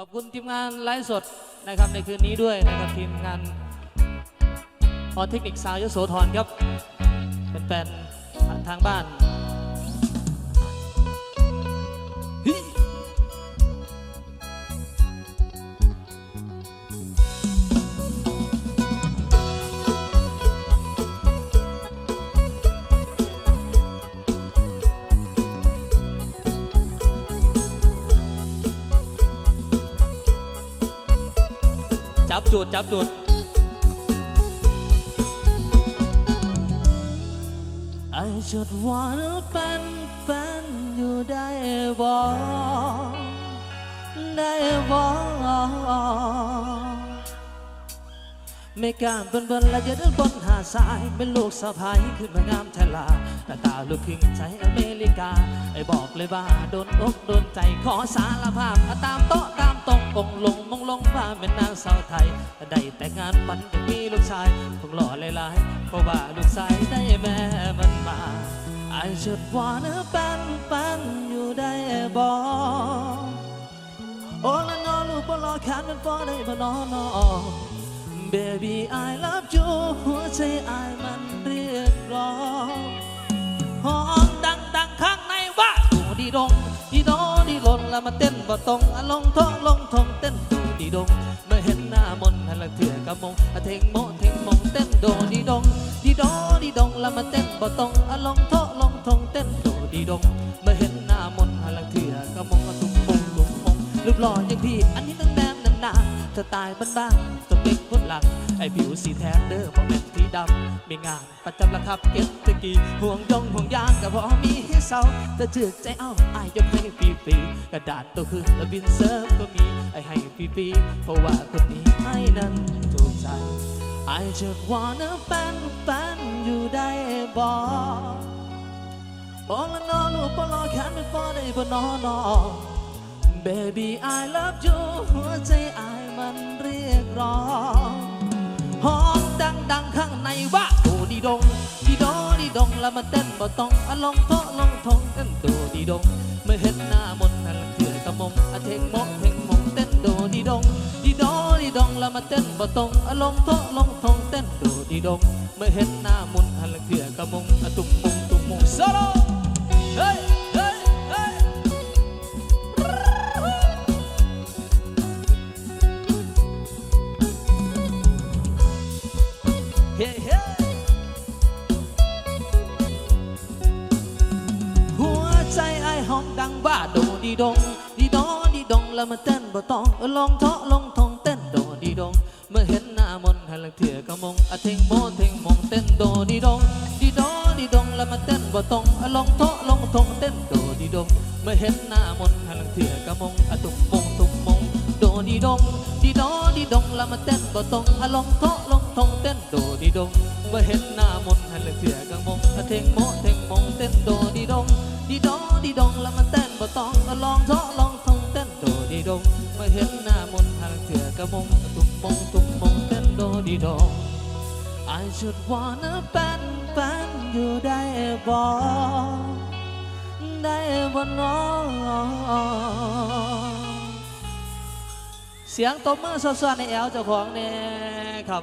ขอบคุณทีมงานไลฟ์สดนะครับในคืนนี้ด้วยนะครับทีมงานพอเทคนิคสาวยโสธรครับเป็นแฟนๆทางบ้าน จับจุด จับจุด I just wanna เป็นแฟนอยู่ได้บ่ได้บ่ไม่กล้าเบิ่นเบิ่นและจะเดินบนหาดทรายเป็นลูกสะพายขึ้นมางามแทลาหน้าตาลูกครึ่งใจอเมริกา ไอ้บอกเลยว่าโดนอกโดนใจขอสารภาพอะตามโต๊ะตา ตรงองค์ลงมงลงว่าเป็นนางสาวไทย ได้แต่งงานมันจะมีลูกชายคงหล่อหลายๆเพราะว่าลูกชายได้แม่มันมา I just wanna เป็นแฟนอยู่ได้บ่โอ้ละนอลูกบ่รอแขนมันบ่ได้บ่นอนอ Baby I love you หัวใจอายมันเรียกร้องหอมดังดังข้างในว่าดูดีดง ล่นแล้วมาเต้นบ่ตรงอะลงท้องลงทองเต้นดูดีดงเมื่อเห็นหน้ามนต์หันลังเถื่อกะมงอะเทงโมเทงมงเต้นโดดีดงดีโดดีดงแล้วมาเต้นบ่ตรงอะลงท้องลงทองเต้นดูดีดงเมื่อเห็นหน้ามนต์หันลังเถื่อกะมงอะตุ้มมงตุ้มมงรูปหล่ออย่างพี่อันนี้ตั้งแดงนานๆสไตล์บ้านๆต้องเป็นคนหลักไอ้ผิวสีแทนเด้อเพราะแม่น ดำมีงานประจำละครับเก็บตะกี้ห่วงยงห่วงยางก็พอมีให้เศร้าแต่จือกใจเอ้าไอ้ายยกให้ฟรีๆกระดาษตัวคือและบินเซิร์ฟก็มีไอให้ฟรีๆเพราะว่าคนนี้ให้นั้นถูกใจ I just wanna เป็นแฟนอยู่ได้บ่โอ้ละนอลูกบ่รอแขนไม่พอได้บ่นอนอ Baby I love you หัวใจอายมัน มาเต้นบ่ต้องอะลงเทะลงทงเต้นโดดีดงเมื่อเห็นหน้ามนต์นั่นเถื่อกระมงอะเทงโมเทงมงเต้นโดดีดงดีดอดีดองแล้วมาเต้นบ่ตรงอะลงเทะลงทงเต้นโดดีดงเมื่อเห็นหน้ามนหันหลังเถื่อกระมงอะตุ้มมงตุ้มมงโซโลเฮ้ย บ้าโดดีดงดีดอดีดงแล้วมาเต้นบ่ต้องออลองเทาะลงทงเต้นโดดีดงเมื่อเห็นหน้ามนต์หันหลังเถื่อกระมงอะเทงโมเทงมงเต้นโดดีดงดีดอดีดงแล้วมาเต้นบ่ต้องออลองเทาะลงทงเต้นโดดีดงเมื่อเห็นหน้ามนต์หันหลังเถื่อกระมงอะตุ่มงตุ่มงโดดีดงดีดอดีดงแล้วมาเต้นบ่ตรงอะลงเทาะลงทงเต้นโดดีดงเมื่อเห็นหน้ามนต์หันหลังเถื่อกระมงอะเทงโมเทงมงเต้นโดดีดง ดีดอดีดองแล้วมาเต้นบ่ต้องอะลองเทาะลองทงเต้นโดดีดงเมื่อเห็นหน้ามนต์หันหลังเถื่อกระมงตุ่มมงตุ่มมงเต้นโดดีดอง I should wanna เป็นแฟนอยู่ได้บ่ได้บ่น้องเสียงตบมือสดๆในแอลเจ้าของเนี่ยครับ